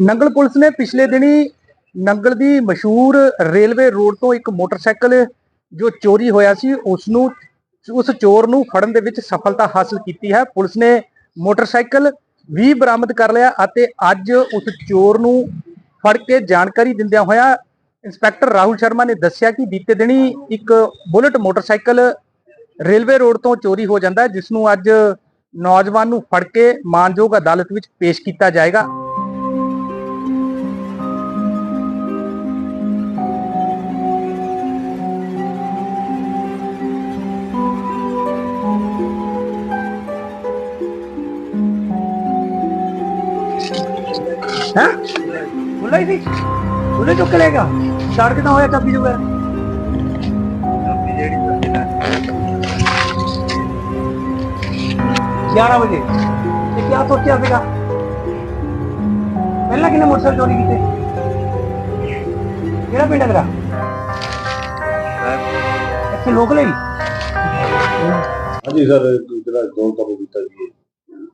Nangal police ਨੇ ਪਿਛਲੇ ਦਿਨੀ ਨੰਗਲ ਦੀ ਮਸ਼ਹੂਰ ਰੇਲਵੇ ਰੋਡ ਤੋਂ ਇੱਕ ਮੋਟਰਸਾਈਕਲ ਜੋ ਚੋਰੀ ਹੋਇਆ ਸੀ ਉਸ ਨੂੰ ਉਸ ਚੋਰ ਨੂੰ ਫੜਨ ਦੇ ਵਿੱਚ ਸਫਲਤਾ ਹਾਸਲ ਕੀਤੀ ਹੈ। ਪੁਲਿਸ ਨੇ ਮੋਟਰਸਾਈਕਲ ਵੀ ਬਰਾਮਦ ਕਰ ਲਿਆ ਅਤੇ ਅੱਜ ਉਸ ਚੋਰ ਨੂੰ ਫੜ ਕੇ ਜਾਣਕਾਰੀ ਦਿੰਦਿਆਂ ਹੋਇਆ ਇੰਸਪੈਕਟਰ ਰਾਹੁਲ ਸ਼ਰਮਾ ਨੇ ਦੱਸਿਆ ਕਿ ਬੀਤੇ ਦਿਨੀ ਇੱਕ ਬੁਲਟ ਮੋਟਰਸਾਈਕਲ ਰੇਲਵੇ ਰੋਡ ਤੋਂ ਚੋਰੀ ਹੋ ਜਾਂਦਾ ਹੈ, ਜਿਸ ਨੂੰ ਅੱਜ ਨੌਜਵਾਨ ਨੂੰ ਫੜ ਕੇ ਮਾਨਯੋਗ ਅਦਾਲਤ ਵਿੱਚ ਪੇਸ਼ ਕੀਤਾ ਜਾਏਗਾ। ਹੈ? ਬੁੱਲਾ ਹੀ ਸੀ? ਬੁੱਲੇ ਚੁੱਕ ਲੇਗਾ ਛੱਡ ਕਿਦਾਂ ਹੋਇਆ ਚਾਬੀ ਜੁਗਾ ਗਿਆਰਾਂ ਵਜੇ। ਤੇ ਕੀ ਸੋਚਿਆ ਸੀਗਾ? ਪਹਿਲਾਂ ਕਿਨੇ ਮੋਟਰਸਾਈਕਲ ਚੋਰੀ ਕੀਤੇ? ਕਿਹੜਾ ਪਿੰਡ ਹੈ ਤੇਰਾ? ਇੱਥੇ ਲੋਕਲ ਹੀ ਹਾਂਜੀ, ਸਰ, ਜਿਹੜਾ ਜੋਨ ਕਾਬੂ ਕੀਤਾ ਜੀ।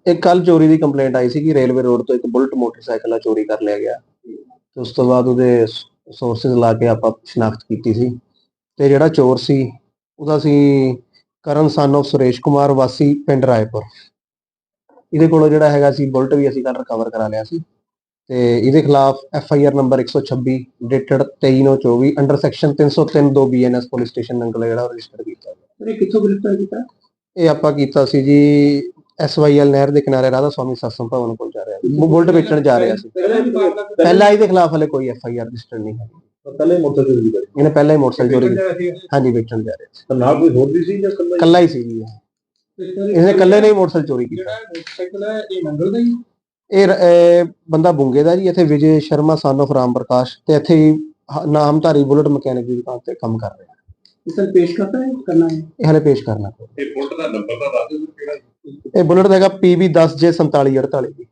ਇੱਕ ਕੱਲ ਚੋਰੀ ਦੀ ਕੰਪਲੇਂਟ ਆਈ ਸੀ ਕਿ ਰੇਲਵੇ ਰੋਡ ਤੋਂ ਇੱਕ ਬੁਲਟ ਮੋਟਰਸਾਈਕਲ ਆ ਚੋਰੀ ਕਰ ਲਿਆ ਗਿਆ। ਤੇ ਉਸ ਤੋਂ ਬਾਅਦ ਉਹਦੇ ਸੋਰਸਸ ਲਾ ਕੇ ਆਪਾਂ ਸ਼ਨਾਖਤ ਕੀਤੀ ਸੀ। ਤੇ ਜਿਹੜਾ ਚੋਰ ਸੀ ਉਹਦਾ ਸੀ ਕਰਨ ਸਨ of ਸੁਰੇਸ਼ ਕੁਮਾਰ ਵਾਸੀ ਪਿੰਡ ਰਾਏਪੁਰ। ਇਹਦੇ ਕੋਲੋਂ ਜਿਹੜਾ ਹੈਗਾ ਸੀ ਬੁਲਟ ਵੀ ਅਸੀਂ ਕੱਲ ਰਿਕਵਰ ਕਰਾ ਲਿਆ ਸੀ। ਤੇ ਇਹਦੇ ਖਿਲਾਫ F I R number 126 dated 23/24 under section 303 2 BNS police station Nangal ਜਿਹੜਾ ਰਜਿਸਟਰ ਕੀਤਾ ਗਿਆ। ਇਹ ਕਿੱਥੋਂ ਗ੍ਰਿਫਤਾਰ ਕੀਤਾ? ਇਹ ਆਪਾਂ ਕੀਤਾ ਸੀ ਜੀ ਐਸਵਾਈਐਲ ਨਹਿਰ ਦੇ ਕਿਨਾਰੇ ਰਾਧਾ ਸਵਾਮੀ ਸਤਸੰਗ ਭਵਨ ਕੋਲ ਜਾ ਰਿਹਾ ਸੀ। ਬੁਲਟ ਵੇਚਣ ਜਾ ਰਿਹਾ ਸੀ। ਪਹਿਲਾਂ ਇਹਦੇ ਖਿਲਾਫ ਹਲੇ ਕੋਈ ਐਫ ਆਈ ਆਰ ਰਜਿਸਟਰ ਨਹੀਂ ਹੈ। ਪਹਿਲੇ ਮੋਟਰਸਾਈਕਲ ਚੋਰੀ ਕੀਤਾ ਇਹਨੇ ਪਹਿਲਾਂ ਹੀ ਮੋਟਰਸਾਈਕਲ ਚੋਰੀ ਕੀਤਾ ਹਾਂਜੀ ਵੇਚਣ ਜਾ ਰਿਹਾ ਸੀ। ਤਾਂ ਨਾਲ ਕੋਈ ਹੋਰ ਵੀ ਸੀ ਜਾਂ ਇਕੱਲਾ ਹੀ? ਕੱਲਾ ਹੀ ਸੀ ਜੀ ਇਹ। ਇਹਨੇ ਕੱਲੇ ਨੇ ਹੀ ਮੋਟਰਸਾਈਕਲ ਚੋਰੀ ਕੀਤਾ। ਮੋਟਰਸਾਈਕਲ ਹੈ ਇਹ ਨੰਗਲ ਦਾ ਹੀ? ਇਹ ਬੰਦਾ ਬੁੰਗੇ ਦਾ ਜੀ। ਇੱਥੇ ਵਿਜੇ ਸ਼ਰਮਾ ਸਨ of ਰਾਮ ਪ੍ਰਕਾਸ਼ ਤੇ ਇੱਥੇ ਹੀ ਹ- ਨਾਮਧਾਰੀ ਬੁਲਟ ਮਕੈਨਿਕ ਦੀ ਦੁਕਾਨ ਤੇ ਕੰਮ ਕਰ ਰਿਹਾ। ਇਸਨ ਪੇਸ਼ ਕਰਤਾ ਹੈ ਕਰਨਾ ਹੈ? ਇਹ ਹਲੇ ਪੇਸ਼ ਕਰਨਾ। ਇਹ ਬੁਲਟ ਦਾ ਨੰਬਰ ਦਾ ਦੱਸ ਦਿਓ ਕਿਹੜਾ ਇਹ ਬੁਲਟ ਦਾ ਹੈਗਾ PB 10J 4748 ਜੀ